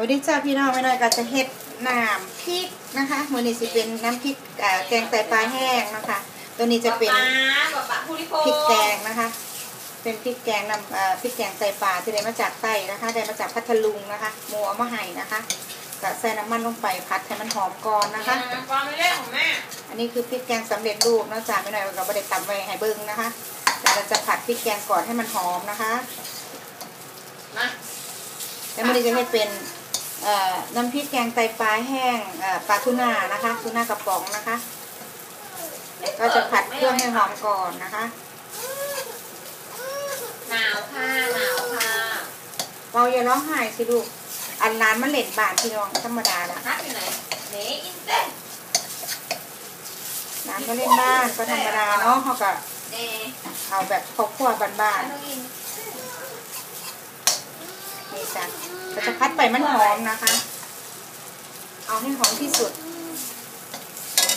วัสดีจ้าพี่น้องไม่น้อยก็จะเฮ็ดน้ำพริกนะคะมือนี้สิเป็นน้ำพริกแกงไตปลาแห้งนะคะ ตัวนี้จะเป็นพริกแกงนะคะ เป็นพริกแกงน้ำพริกแกงไตปลาที่ได้มาจากไตนะคะได้มาจากพัทลุงนะคะมูเอามาให้นะคะก็ใส่น้ำมันลงไปพัดให้มันหอมก่อนนะคะความไม่เล่นของแม่อันนี้คือพริกแกงสำเร็จรูปนอกจาไม่น้อยเราไม่ได้ตำไว้ให้เบิ้งนะคะแต่เราจะผัดพริกแกงก่อนให้มันหอมนะคะมาแล้วมันจะให้เป็น น้ำพริกแกงไตปลาแห้งเอ่อปลาทูน่านะคะทูน่ากระป๋องนะคะ ก็จะผัดเครื่องให้หอมก่อนนะคะหนาวค่ะหนาวค่ะเราอย่าร้องไห้สิลูกอันร้านมันเล่นบาทพี่น้องธรรมดาละพักอยู่ไหนเนอินเต้นร้านก็เล่นบ้านก็ธรรมดาเนาะเขาก็เนเอาแบบครอบครัวบ้านน้องอินๆนี่จ้ะ เราจะพัดไปมันหอมนะคะ เอาให้หอมที่สุด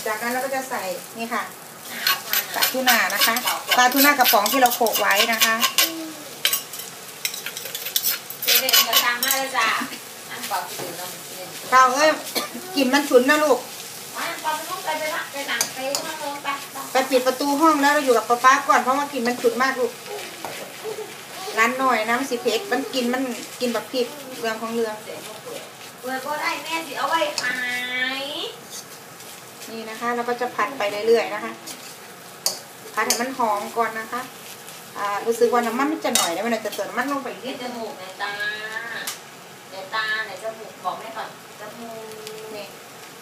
จากนั้นเราก็จะใส่นี่ค่ะหนาวค่ะปลาทูน่านะคะปลาทูน่ากระป๋องที่เราโขลกไว้นะคะเด็กๆกระชังมากเลยจ้ะอันเปล่าคือน้องเล่นเราเอ้ยกลิ่นมันฉุนนะลูกอันเปล่าไปต้องไปไปละไปหนังไปข้างลงไปไปปิดประตูห้องแล้วเราอยู่กับป๊าป๊าก่อนเพราะว่ากลิ่นมันฉุนมากลูกร้านหน่อยนะมันสิเพชรมันกินมันกินแบบพริก เรืองของเรืองเปิดก็ได้แม่สิเอาไว้ขายนี่นะคะเราก็จะผัดไปเรื่อยๆนะคะผัดให้มันหอมก่อนนะคะอ่ารู้สึกว่าน้ำมันมันจะหน่อยแล้วมันจะเติมน้ำมันลงไปอีกนินี่ดจมูกในตาในตาในจมูกบอกแม่ก่อนจมูกนี่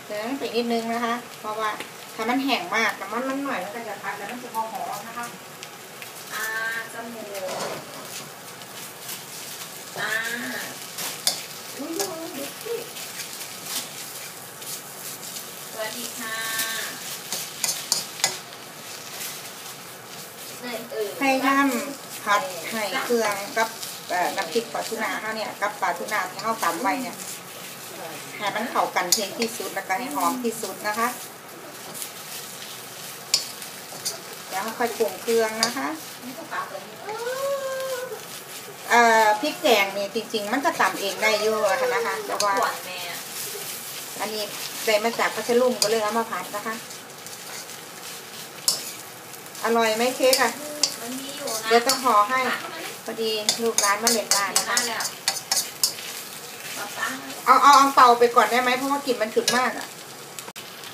เติมน้ำมันไปอีกนิดนึงนะคะ เพราะว่าถ้ามันแห้งมากน้ำมันมันหน่อยมันก็จะผัดแล้วมันจะหอมๆนะคะอ่าจมูกตาอุ้ยดูดู สิสวัสดีค่ะเนี่ยเออพยายามผัดให้เครื่องกับน้ำพริกปลาทูน่าเขาเนี่ยกับปลาทูน่าที่เขาตำไว้เนี่ยให้มันเข้ากันเพียงที่สุดแล้วก็ให้หอมที่สุดนะคะแล้วค่อยปรุงเครื่องนะคะ เอ่อพริกแกงนี่จริง ๆ มันก็ตำเองได้อยู่อะค่ะนะคะแต่ว่าขวดแม่อันนี้ได้มาจากพัทลุงก็เลยเอามาผัดนะคะ อร่อยไหมเค้กอะมันมีอยู่นะเดี๋ยวต้องห่อให้ปลาเข้ามานี่พอดีลูกร้านมาเล่นบ้านมีนะมาคะแล้วปลาปลาเอาเอาเอาเป่าไปก่อนได้ไหมเพราะว่ากลิ่นมันฉุนมากอะ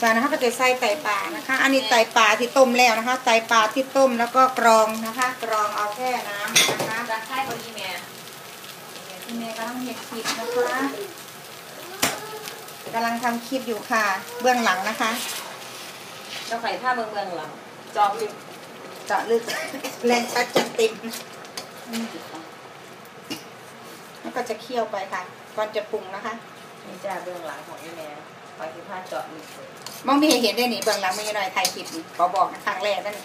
จากนั้นก็จะใส่ไตปลานะคะ อันนี้ไตปลาที่ต้มแล้วนะคะ ไตปลาที่ต้มแล้วก็กรองนะคะ กรองเอาแค่น้ำนะคะ จะใช่คนนี้แม่ พี่ เมย์กำลังเห็ดคลิปนะคะกำลังทำคลิปอยู่ค่ะ เบื้องหลังนะคะ เจ้าไข่ผ้าเมืองเมืองหลังจอมลึกเจาะลึก แรงชัดจัดเต็มแล้วก็จะเคี่ยวไปค่ะก่อนจะปรุงนะคะนี่จ้าเบื้องหลังของยี่แม่ไข่ผ้าเจาะลึกมองมีเห็นได้หนิเบื้องหลังไม่ยังไงถ่ายคลิปนี่ขอบอกนะครั้งแรกนั่น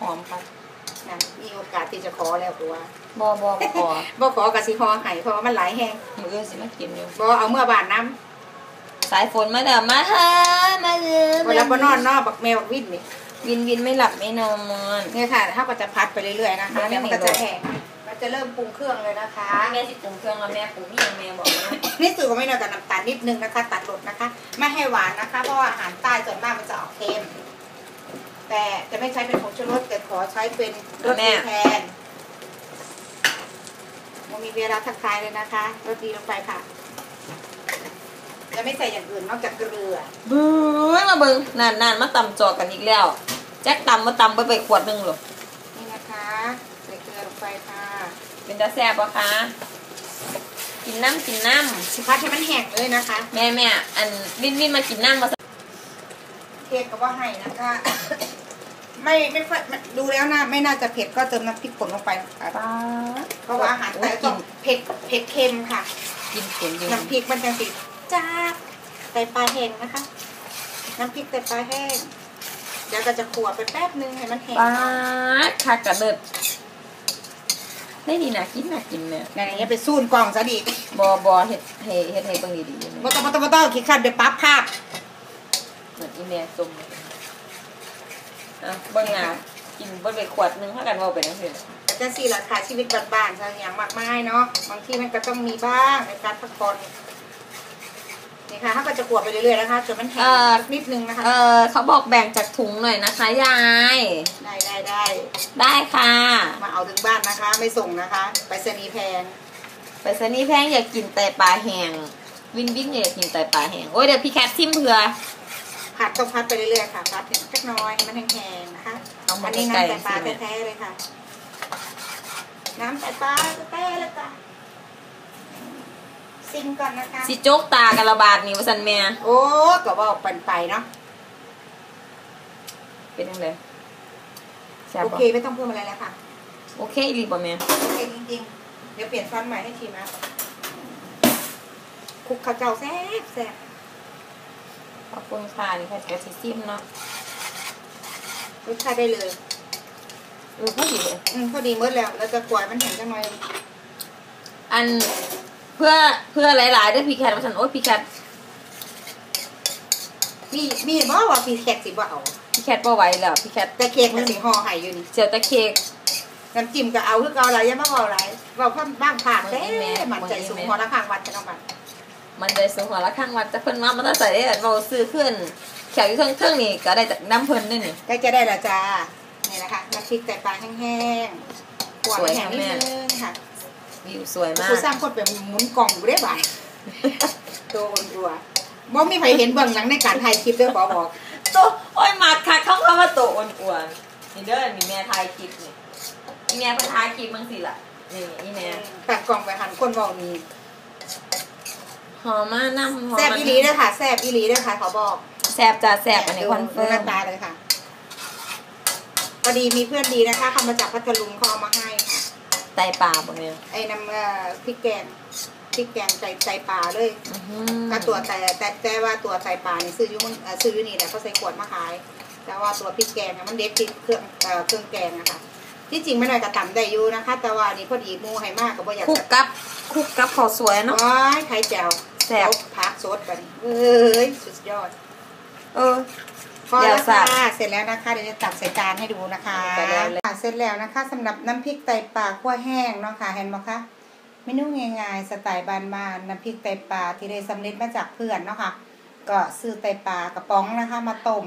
หอมค่ะ นะมีโอกาสที่จะขอแล้วตัวบอบอบอบ่ขอกะสิฮอไห้เพราะว่ามันหลายแห้งมือสิมากินอยู่บ่เอาเมื่อบานน้สายฝนมาเด้อมาฮะมาเลยำเวลาบ่นอนเนอกบักแมวบักวินนี่วินวินไม่หลับไม่นอนเนี่ยค่ะถ้าก็จะพัดไปเรื่อยๆนะคะมันไม่แล้วมันก็มีจะรสแห้งมันจะเริ่มปรุงเครื่องเลยนะคะแม่สิปรุงเครื่องแล้วแม่ปรุงนี่ยังแม่บอกนะนี่สูตรก็ไม่น้อยกับน้ำตาลนิดนึงนะคะ ตัดรสนะคะ ไม่ให้หวานนะคะ เพราะว่าอาหารใต้ส่วนมากมันจะออกเค็ม แต่จะไม่ใช้เป็นผงชูรสแต่ขอใช้เป็นรสดีแทนมันมีเวลาทักทายเลยนะคะรสดีลงไปค่ะ จะไม่ใส่อย่างอื่นนอกจากเกลือบื้อมาเบิ่งนานนานมาตำจอกันอีกแล้ว แจ็คตำมาตำไปไปขวดหนึงหรอนี่นะคะใส่เกลือลงไปค่ะ เป็นตาแซ่บปะคะกินน้ำกินน้สิพัดให้มันแห้งเลยนะคะำแม่แม่อันวินวินมากินน้ำมาเผ็ดก็ว่าให้นะคะ ไม่ไม่ค่อยดูแล้วนะไม่น่าจะเผ็ดก็เติมน้ำพริกป่นลงไปนะคะป้าเพราะว่าอาหารไทยกิต้อนงเผ็ดเผ็ดเค็มค่ะ กินเผ็ดอยู่น้ำพริกมันจะสิจ้าบไตปลาแห้งนะคะ น้ำพริกไตปลาแห้งเดี๋ยวก็จะขัวไปแป๊บนึงให้มันแห้งป้าคักกระเดิดได้ดีนะกินนะกินเนี่ยนั่นอย่างเงี้ยไปซูนกล่องซะดิบอบอเฮ็ดเฮ็ดเฮ็ดให้เบิ่งดีๆบ่ต้องบ่ต้องบ่ต้องคิดขั้นเดี๋ยวปั๊บภาพเหมือนอีเมลจมเลย อะเบิ่งอะกินเบิ่งไปขวดหนึงเท่ากันเว่าไปนั่นเองกระจังสี่ราคาชีวิตบ้านๆจะอย่างมากมายเนาะบางทีมันก็ต้องมีบ้างในการพักผ่อนนี่ค่ะเขาก็จะกวดไปเรื่อยๆนะคะจนมันแห้เอ่องนิดนึงนะคะเออเขาบอกแบ่งจากถุงหน่อยนะคะยาย ได้ได้ได้ได้ค่ะ มาเอาถึงบ้านนะคะ ไม่ส่งนะคะไปสนีย์แพงไปสนี่แพงอยากกินแต่ปลาแห้งวินวินอยากกินแต่ปลาแห้งโอ้ยเดี๋ยวพี่แคททิมเผื่อ ผัดต้องพัดไปเรื่อยๆค่ะพัดเนี่ยสักน้อยให้มันแห้งๆนะคะเอามาอันนี้ใกล้น้ำๆแต่ปลาสิแม่แท้ๆเลยค่ะ น้ำแต่ปลาแท้ๆเลยจ้ะซิมก่อนนะคะสิโจกตากระบาดนี่ว่าสันแม่โอ้ก็ว่าปันไปเนาะเป็นยังไงแซ่บโอปะเคไม่ต้องเพิ่มอะไรแล้วค่ะ โอเครีบป่ะแม่โอเคจริงๆ เดี๋ยวเปลี่ยนซ้อนใหม่ให้ชิมนะคลุกข้าวเจ้าแซ่บแซ่บ ขอบคุณค่ะนี่ค่ะกระซิซิมเนาะรสชาติได้เลยเออพอดีเลยอืมพอดีเมื่อแล้วเราจะกวาดมันแห้งจังหน่อยอันเพื่อเพื่อหลายๆด้วยพี่แคทว่าสันโอ้ยพี่แคทมีมีบ่ว่าพี่แขกสิบ่เอาพี่แคทบ่ไหวแล้วพี่แคทแต่เค้กมันสิห่อไห้อยู่นี่เจียวแต่เค้กน้ำจิ้มก็เอาคือเก่าอะไรยังไม่เอาอะไรเราเพิ่มบ้างผ่านมื้เด้อนี้แม่มันใจสูงมื้อนี้แม่พอละข้างวัดจะต้องบัด มันได้สูงหัวละข้างวัดจะเพิ่นมามันต้องใส่ได้เราซื้อขึ้นแขวอยู่เครื่องๆนี่ก็ได้จากน้ำเพิ่นด้วยนี่ ใกล้จะได้และจ้า นี่นะคะน้ำพริกแต่ปลาแห้งๆขวดสวยแห้งค่ะนิแม่ดนึงค่ะวิวสวยมากกูสร้างคนเป็นหมุนกล่องกูได้บ่ายตัวคนรัวบ่มีใครเห็นเบื้องหลังในการถ่ายคลิปเด้อขอบอกโตโอ้ยมาค่ะเข้าคำว่าโตอ้วนๆนี่เด้อมีแม่ทายคลิปนี่อีแม่เพิ่นทายคลิปมั้งสิล่ะนี่อีแม่ตัดกล่องไปหันคนบอกมี หอมมากน้ำหอมแซบอีหลีเด้อค่ะแซบอีหลีเด้อค่ะเขาบอกแซ่บจ้าแซ่บอันนี้คอนดูเฟิร์หน้ามตาเลยค่ะพอดีมีเพื่อนดีนะคะเขามาจากพัทลุงเขาเอามาให้ค่ะไตปลาบ่เนี่ยไอ้น้ำเอ่อพริกแกงพริกแกงใจใจปลาเลยอื้อหือก็ตัวแต่แต่แต่ว่าตัวไตปลานี่ซื้ออยุ่งเอ่อซื้ออยู่นี่แหละเขาใส่ขวดมาขาย แต่ว่าตัวพริกแกงอะมันเด็ดที่เครื่องเอ่อเครื่องแกงนะคะที่จริงไม่ได้กระต่ำได้อยู่นะคะ แต่ว่านี่พอดีหมูให้มากก็บ่อยากคลุกจะกับคลุกกับข้าวสวยเนาะโอ้ยไข่แจ่ว แซ่บเอาผักสดกันเอ้ยสุดยอด เออพอเดี๋แล้ยววสัค่ะบเสร็จแล้วนะคะเดี๋ยวจะตักใส่จานให้ดูนะคะไปแล้วเลยค่ะเสร็จแล้วนะคะสำหรับน้ำพริกไตปลาคั่วแห้งเนาะค่ะเห็นไหมคะเมนูง่ายๆสไตล์บ้านๆน้ำพริกไตปลาที่ได้สำเร็จมาจากเพื่อนเนาะค่ะก็ซื้อไตปลากระป๋องนะคะ มาต้ม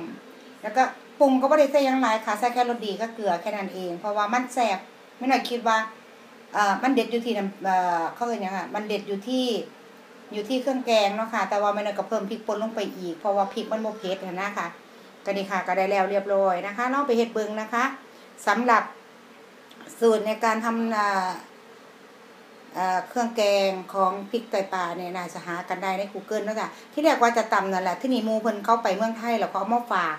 แล้วก็ปรุงก็ไม่ได้ใส่หยังหลายค่ะใส่แค่รสดีก็เกลือแค่นั้นเอง เพราะว่ามันแซ่บไม่หน่อยคิดว่าเอ่อมันเด็ดอยู่ที่น้ำเอ่อเขาเอ่ยยังไงมันเด็ดอยู่ที่ อยู่ที่เครื่องแกงเนาะค่ะ แต่ว่าไม่น้อยก็เพิ่มพริกป่นลงไปอีก เพราะว่าพริกมันโมเผ็ดนะนะคะก็นี่ค่ะก็ได้แล้วเรียบร้อยนะคะลองไปเฮ็ดเบิงนะคะสำหรับสูตรในการทำเครื่องแกงของพริกไตปลาเนี่ยน่าจะหากันได้ใน Google นาะจ้ะที่แรกว่าจะตำนั่นแหละที่นี่มูเพิ่นเข้าไปเมืองไทยแล้วเขาเอามาฝาก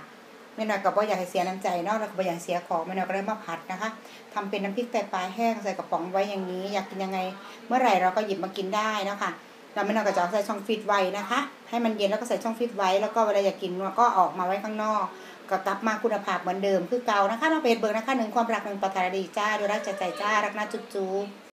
ไม่น้อยก็บ่อยากให้เสียน้ำใจเนาะแล้วก็อยากเสียของไม่น้อยก็เลยมาผัดนะคะทำเป็นน้ำพริกไตปลาแห้งใส่กระป๋องไว้อย่างนี้ อยากกินยังไง เมื่อไหร่เราก็หยิบมากินได้เนาะค่ะ เราไม่นอนกระจอกใส่ช่องฟิตไว้นะคะ ให้มันเย็นแล้วก็ใส่ช่องฟิตไว้ แล้วก็เวลาอยากกินก็ออกมาไว้ข้างนอกก็กลับมาคุณภาพเหมือนเดิมคือเก่านะคะเราเปเฮ็นเบิร์นะคะหนึ่งความรักหนึ่งปรารถนาดีจ้าดูรักใจใจจ้ารักนะจุ๊บจุ๊บ